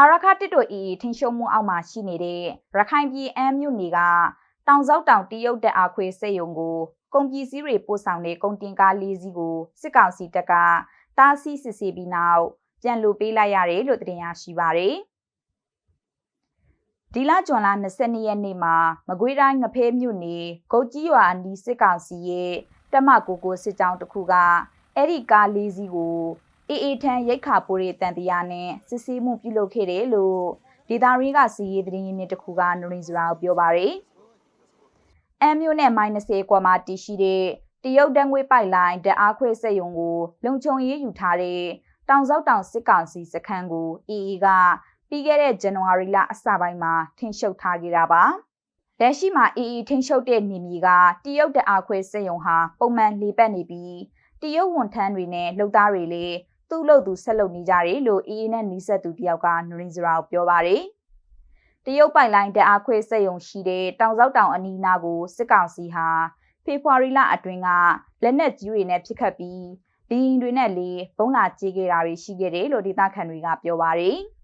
အာရခတစ်တို့ AA ထိန်ရှုံမှုအောက်မှာရှိနေတဲ့ရခိုင်ပြည်အမ်းမြို့နယ်ကတောင်စောက်တောင်တရုတ်တက်အားခွေစက်ယုံကိုကုန်ပစ္စည်းတွေပို့ဆောင်တဲ့ကုန်တင်ကားလေးစီးကိုစစ်ကောင်စီတပ်ကတားဆီးစစ်ဆေးပြီးနောက်ပြန်လူပေးလိုက်ရတယ်လို့တင်ရရှိပါရယ်ဒီလကျွန်လ22ရက်နေ့မှာမကွေးတိုင်းငဖဲမြို့နယ်ဂုတ်ကြီးရွာအနီးစစ်ကောင်စီရဲ့တက်မကိုကိုစစ်ကြောင်းတစ်ခုကအဲ့ဒီကားလေးစီးကို အေးအေးထန်ရိတ်ခါပိုးရဲ့တန်တရားနဲ့စစ်ဆေးမှုပြုလုပ်ခဲ့တယ်လို့ဒေတာရင်းကစီရေးသတင်းရင်းမြစ်တစ်ခုကနရင်စရာကိုပြောပါရယ်အမ်မျိုးနဲ့မိုင်20 ကွာမှာတည်ရှိတဲ့တရုတ်တန်းငွေပိုက်လိုင်းဓာတ်အားခွဲစက်ရုံကို လုံခြုံရေးယူထားတဲ့တောင်စောက်တောင်စစ်ကောင်စီစခန်းကိုအေအေကပြီးခဲ့တဲ့ဇန်နဝါရီလအစပိုင်းမှာထင်ရှုပ်ထားခဲ့တာပါလက်ရှိမှာအေအေထင်ရှုပ်တဲ့နေမြေကတရုတ်တအားခွဲစက်ရုံဟာပုံမှန်လေပတ်နေပြီးတရုတ်ဝန်ထမ်းတွေနဲ့လုပ်သားတွေလည်း သူ့လို့သူဆက်လုပ်နေကြတယ်လို့အေအေနဲ့နီးစပ်သူတယောက်ကနရင်းစရာကိုပြောပါတယ်တရုတ်ပိုင်လိုင်းတအားခွဲစက်ရုံရှိတဲ့တောင်စောက်တောင်အနီးနားကိုစစ်ကောင်စီဟာဖေဖော်ဝါရီလအတွင်းကလက်နက်ကြီးတွေနဲ့ပစ်ခတ်ပြီးဘီရင်တွေနဲ့လေဘုံလာကြေးခဲ့တာတွေရှိခဲ့တယ်လို့ဒေသခံတွေကပြောပါတယ်။